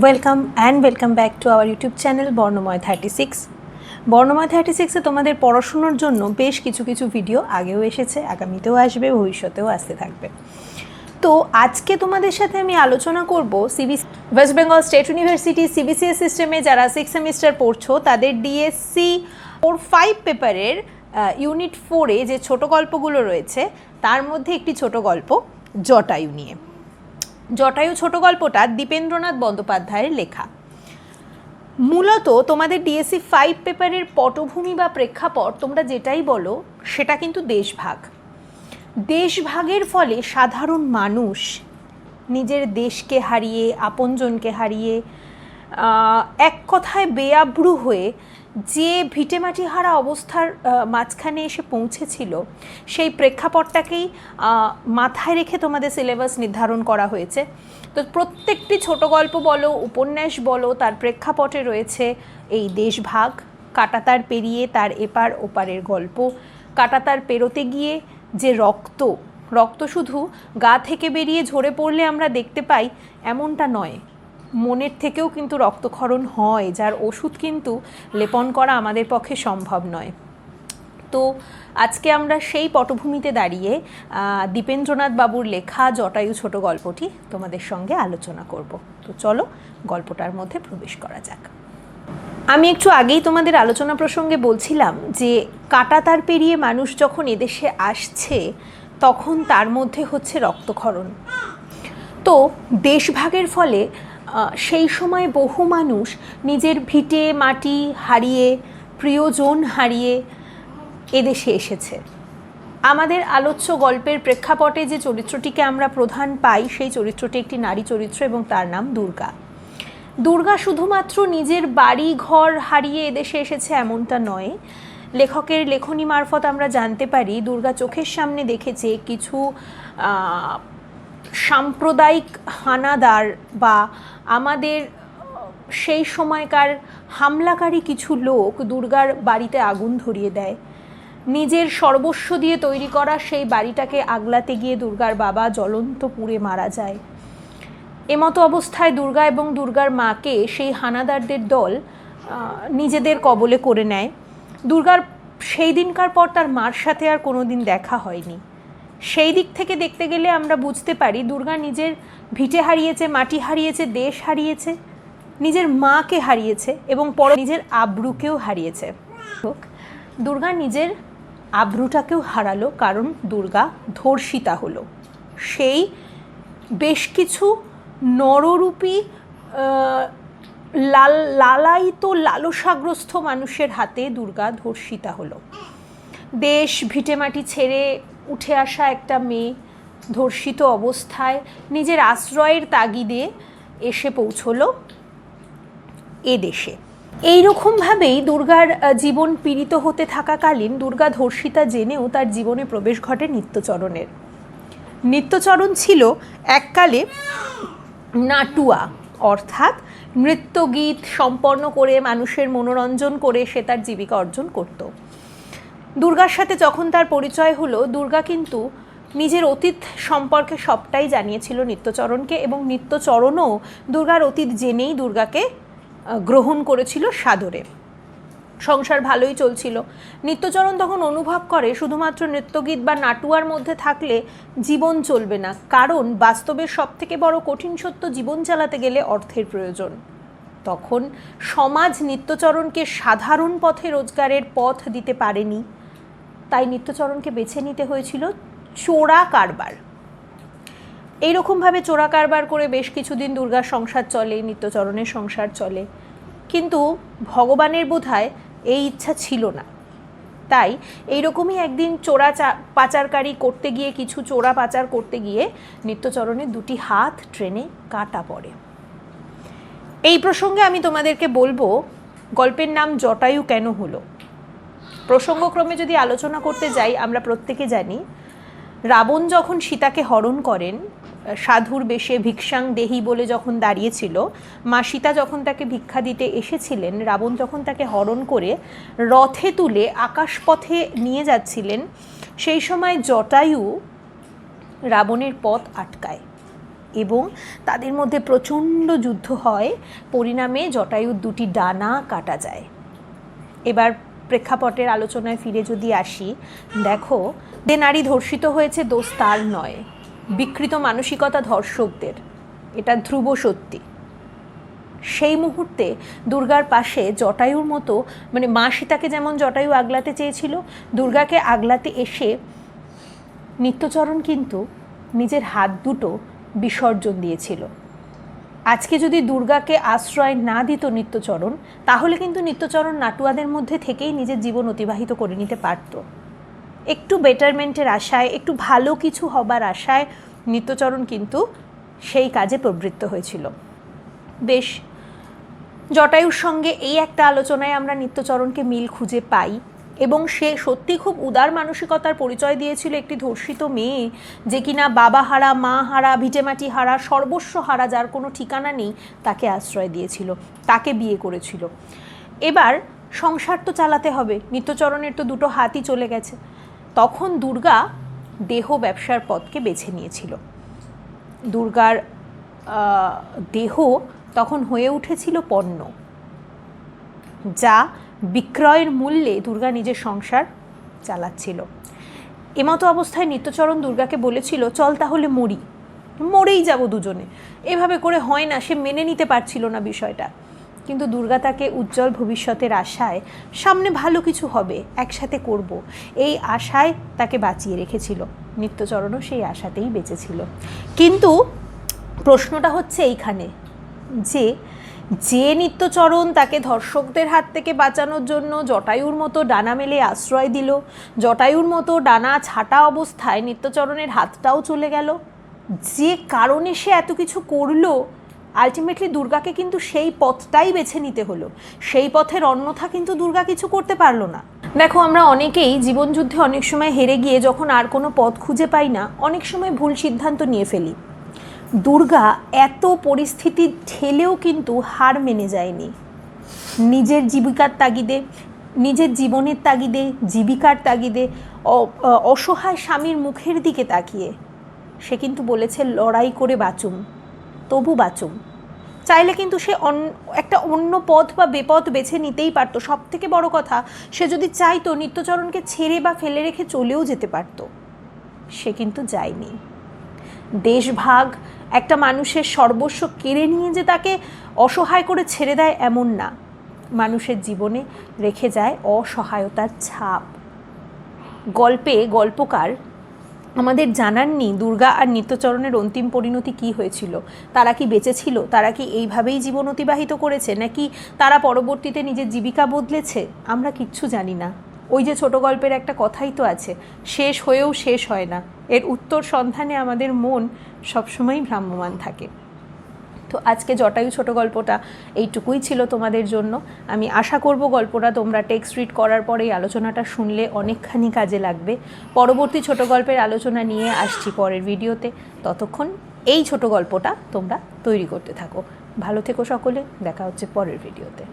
Welcome and welcome back to our YouTube channel Barnomoy thirty six Barnomoy thirty সিক্সে তোমাদের পড়াশুনোর জন্য বেশ কিছু কিছু ভিডিও আগেও এসেছে, আগামীতেও আসবে, ভবিষ্যতেও আসতে থাকবে। তো আজকে তোমাদের সাথে আমি আলোচনা করব CB West Bengal state university CBCS সিস্টেমে যারা সিক্স সেমিস্টার পড়ছো, তাদের ডিএসসি ফোর ফাইভ পেপারের ইউনিট ফোরে যে ছোট গল্পগুলো রয়েছে, তার মধ্যে একটি ছোট গল্প জটায়ু নিয়ে জটায়ু ছোট গল্পটা দীপেন্দ্রনাথ বন্দ্যোপাধ্যায়ের লেখা। মূলত তোমাদের ডিএসসি ফাইভ পেপারের পটভূমি বা প্রেক্ষাপট, তোমরা যেটাই বলো, সেটা কিন্তু দেশভাগ। দেশভাগের ফলে সাধারণ মানুষ নিজের দেশকে হারিয়ে, আপনজনকে হারিয়ে এক কথায় বেআব্রু হয়ে যে ভিটেমাটি হারা অবস্থার মাঝখানে এসে পৌঁছেছিল, সেই প্রেক্ষাপটটাকেই মাথায় রেখে তোমাদের সিলেবাস নির্ধারণ করা হয়েছে। তো প্রত্যেকটি ছোট গল্প বলো, উপন্যাস বলো, তার প্রেক্ষাপটে রয়েছে এই দেশভাগ, কাটাতার পেরিয়ে তার এপার ওপারের গল্প, কাটাতার পেরোতে গিয়ে যে রক্ত রক্ত শুধু গা থেকে বেরিয়ে ঝরে পড়লে আমরা দেখতে পাই, এমনটা নয়। মনের থেকেও কিন্তু রক্তক্ষরণ হয়, যার ওষুধ কিন্তু লেপন করা আমাদের পক্ষে সম্ভব নয়। তো আজকে আমরা সেই পটভূমিতে দাঁড়িয়ে দীপেন্দ্রনাথ বাবুর লেখা জটায়ু ছোট গল্পটি তোমাদের সঙ্গে আলোচনা করব। তো চলো গল্পটার মধ্যে প্রবেশ করা যাক। আমি একটু আগেই তোমাদের আলোচনা প্রসঙ্গে বলছিলাম যে কাটা তার পেরিয়ে মানুষ যখন এদেশে আসছে, তখন তার মধ্যে হচ্ছে রক্তক্ষরণ। তো দেশভাগের ফলে সেই সময় বহু মানুষ নিজের ভিটে মাটি হারিয়ে, প্রিয়জন হারিয়ে এদেশে এসেছে। আমাদের আলোচ্য গল্পের প্রেক্ষাপটে যে চরিত্রটিকে আমরা প্রধান পাই, সেই চরিত্রটি একটি নারী চরিত্র এবং তার নাম দুর্গা। দুর্গা শুধুমাত্র নিজের বাড়ি ঘর হারিয়ে এদেশে এসেছে এমনটা নয়। লেখকের লেখনী মারফত আমরা জানতে পারি, দুর্গা চোখের সামনে দেখেছে কিছু সাম্প্রদায়িক হানাদার বা আমাদের সেই সময়কার হামলাকারী কিছু লোক দুর্গার বাড়িতে আগুন ধরিয়ে দেয়। নিজের সর্বস্ব দিয়ে তৈরি করা সেই বাড়িটাকে আগলাতে গিয়ে দুর্গার বাবা জ্বলন্ত পুড়ে মারা যায়। এমতো অবস্থায় দুর্গা এবং দুর্গার মাকে সেই হানাদারদের দল নিজেদের কবলে করে নেয়। দুর্গার সেই দিনকার পর তার মার সাথে আর কোনো দিন দেখা হয়নি। সেই দিক থেকে দেখতে গেলে আমরা বুঝতে পারি, দুর্গা নিজের ভিটে হারিয়েছে, মাটি হারিয়েছে, দেশ হারিয়েছে, নিজের মাকে হারিয়েছে এবং পরে নিজের আব্রুকেও হারিয়েছে। দুর্গা নিজের আব্রুটাকেও হারালো কারণ দুর্গা ধর্ষিতা হলো। সেই বেশ কিছু নররূপী লাল, লালায়িত লালসাগ্রস্ত মানুষের হাতে দুর্গা ধর্ষিতা হলো। দেশ ভিটেমাটি ছেড়ে উঠে আসা একটা মেয়ে ধর্ষিত অবস্থায় নিজের আশ্রয়ের তাগিদে এসে পৌঁছলো এ দেশে। এইরকমভাবেই দুর্গার জীবন পীড়িত হতে থাকাকালীন দুর্গা ধর্ষিতা জেনেও তার জীবনে প্রবেশ ঘটে নিত্যচরণের। নিত্যচরণ ছিল এককালে নাটুয়া, অর্থাৎ নৃত্যগীত সম্পন্ন করে মানুষের মনোরঞ্জন করে সে তার জীবিকা অর্জন করত। দুর্গার সাথে যখন তার পরিচয় হলো, দুর্গা কিন্তু নিজের অতীত সম্পর্কে সবটাই জানিয়েছিল নিত্যচরণকে এবং নিত্যচরণও দুর্গার অতীত জেনেই দুর্গাকে গ্রহণ করেছিল সাদরে। সংসার ভালোই চলছিল। নিত্যচরণ তখন অনুভব করে শুধুমাত্র নৃত্যগীত বা নাটুয়ার মধ্যে থাকলে জীবন চলবে না। কারণ বাস্তবের সব থেকে বড় কঠিন সত্য জীবন চালাতে গেলে অর্থের প্রয়োজন। তখন সমাজ নিত্যচরণকে সাধারণ পথে রোজগারের পথ দিতে পারেনি। তাই নিত্যচরণকে বেছে নিতে হয়েছিল চোরা কারবার। এইরকমভাবে চোরা কারবার করে বেশ কিছুদিন দুর্গার সংসার চলে, নিত্যচরণের সংসার চলে। কিন্তু ভগবানের বোধহয় এই ইচ্ছা ছিল না। তাই এইরকমই একদিন চোরা পাচারকারী করতে গিয়ে, কিছু চোরা পাচার করতে গিয়ে নিত্যচরণের দুটি হাত ট্রেনে কাটা পড়ে। এই প্রসঙ্গে আমি তোমাদেরকে বলব, গল্পের নাম জটায়ু কেন হলো? প্রসঙ্গক্রমে যদি আলোচনা করতে যাই, আমরা প্রত্যেকে জানি, রাবণ যখন সীতাকে হরণ করেন, সাধুর বেশে ভিক্ষাং দেহি বলে যখন দাঁড়িয়েছিল, মা সীতা যখন তাকে ভিক্ষা দিতে এসেছিলেন, রাবণ যখন তাকে হরণ করে রথে তুলে আকাশপথে নিয়ে যাচ্ছিলেন, সেই সময় জটায়ু রাবণের পথ আটকায় এবং তাদের মধ্যে প্রচণ্ড যুদ্ধ হয়। পরিণামে জটায়ুর দুটি ডানা কাটা যায়। এবার প্রেক্ষাপটের আলোচনায় ফিরে যদি আসি, দেখো, যে নারী ধর্ষিত হয়েছে দোষ তার নয়, বিকৃত মানসিকতা ধর্ষকদের, এটা ধ্রুব সত্যি। সেই মুহূর্তে দুর্গার পাশে জটায়ুর মতো মানে মা সীতাকে যেমন জটায়ু আগলাতে চেয়েছিল, দুর্গাকে আগলাতে এসে নিত্যচরণ কিন্তু নিজের হাত দুটো বিসর্জন দিয়েছিল। আজকে যদি দুর্গাকে আশ্রয় না দিত নিত্যচরণ, তাহলে কিন্তু নিত্যচরণ নাটুয়াদের মধ্যে থেকেই নিজের জীবন অতিবাহিত করে নিতে পারত। একটু বেটারমেন্টের আশায়, একটু ভালো কিছু হবার আশায় নিত্যচরণ কিন্তু সেই কাজে প্রবৃত্ত হয়েছিল। বেশ, জটায়ুর সঙ্গে এই একটা আলোচনায় আমরা নিত্যচরণকে মিল খুঁজে পাই। এবং সে সত্যি খুব উদার মানসিকতার পরিচয় দিয়েছিল একটি ধর্ষিত মেয়ে যে কিনা বাবা হারা, মা হারা, ভিটেমাটি হারা, সর্বস্ব হারা, যার কোনো ঠিকানা নেই, তাকে আশ্রয় দিয়েছিল, তাকে বিয়ে করেছিল। এবার সংসার তো চালাতে হবে, নিত্যচরণের তো দুটো হাতই চলে গেছে। তখন দুর্গা দেহ ব্যবসার পথকে বেছে নিয়েছিল। দুর্গার দেহ তখন হয়ে উঠেছিল পণ্য, যা বিক্রয়ের মূল্যে দুর্গা নিজের সংসার চালাচ্ছিল। এমতো অবস্থায় নিত্যচরণ দুর্গাকে বলেছিল, চল তাহলে মরি। মরেই যাব দুজনে। এভাবে করে হয় না, সে মেনে নিতে পারছিল না বিষয়টা। কিন্তু দুর্গা তাকে উজ্জ্বল ভবিষ্যতের আশায়, সামনে ভালো কিছু হবে, একসাথে করব। এই আশায় তাকে বাঁচিয়ে রেখেছিল। নিত্যচরণও সেই আশাতেই বেঁচেছিল কিন্তু প্রশ্নটা হচ্ছে এইখানে যে যে নিত্যচরণ তাকে ধর্ষকদের হাত থেকে বাঁচানোর জন্য জটায়ুর মতো ডানা মেলে আশ্রয় দিল, জটায়ুর মতো ডানা ছাটা অবস্থায় নিত্যচরণের হাতটাও চলে গেল। যে কারণে সে এত কিছু করল আলটিমেটলি দুর্গাকে কিন্তু সেই পথটাই বেছে নিতে হলো। সেই পথের অন্যথা কিন্তু দুর্গা কিছু করতে পারল না। দেখো, আমরা অনেকেই জীবনযুদ্ধে অনেক সময় হেরে গিয়ে যখন আর কোনো পথ খুঁজে পাই না, অনেক সময় ভুল সিদ্ধান্ত নিয়ে ফেলি। দুর্গা এত পরিস্থিতি ঠেলেও কিন্তু হার মেনে যায়নি। নিজের জীবিকার তাগিদে, নিজের জীবনের তাগিদে, জীবিকার তাগিদে অসহায় স্বামীর মুখের দিকে তাকিয়ে। সে কিন্তু বলেছে, লড়াই করে বাঁচুম, তবু বাঁচুম। চাইলে কিন্তু সে একটা অন্য পথ বা বেপথ বেছে নিতেই পারতো। সব থেকে বড় কথা, সে যদি চাইতো, নিত্যচরণকে ছেড়ে বা ফেলে রেখে চলেও যেতে পারতো। সে কিন্তু যায়নি। দেশভাগ একটা মানুষের সর্বস্ব কেড়ে নিয়ে যে তাকে অসহায় করে ছেড়ে দেয় এমন না। মানুষের জীবনে রেখে যায় অসহায়তার ছাপ। গল্পে গল্পকার আমাদের জানাননি দুর্গা আর নিত্যচরণের অন্তিম পরিণতি কি হয়েছিল? তারা কি বেঁচে ছিল তারা কি এইভাবেই জীবন অতিবাহিত করেছে? নাকি তারা পরবর্তীতে নিজের জীবিকা বদলেছে? আমরা কিচ্ছু জানি না। ওই যে ছোট গল্পের একটা কথাই তো আছে, শেষ হয়েও শেষ হয় না। এর উত্তর সন্ধানে আমাদের মন সবসময়ই ভ্রাম্যমান থাকে। তো আজকে জটায়ু ছোট গল্পটা এইটুকুই ছিল তোমাদের জন্য। আমি আশা করব গল্পটা তোমরা টেক্সট রিড করার পরে এই আলোচনাটা শুনলে অনেকখানি কাজে লাগবে। পরবর্তী ছোট গল্পের আলোচনা নিয়ে আসছি পরের ভিডিওতে। ততক্ষণ এই ছোট গল্পটা তোমরা তৈরি করতে থাকো। ভালো থেকো সকলে, দেখা হচ্ছে পরের ভিডিওতে।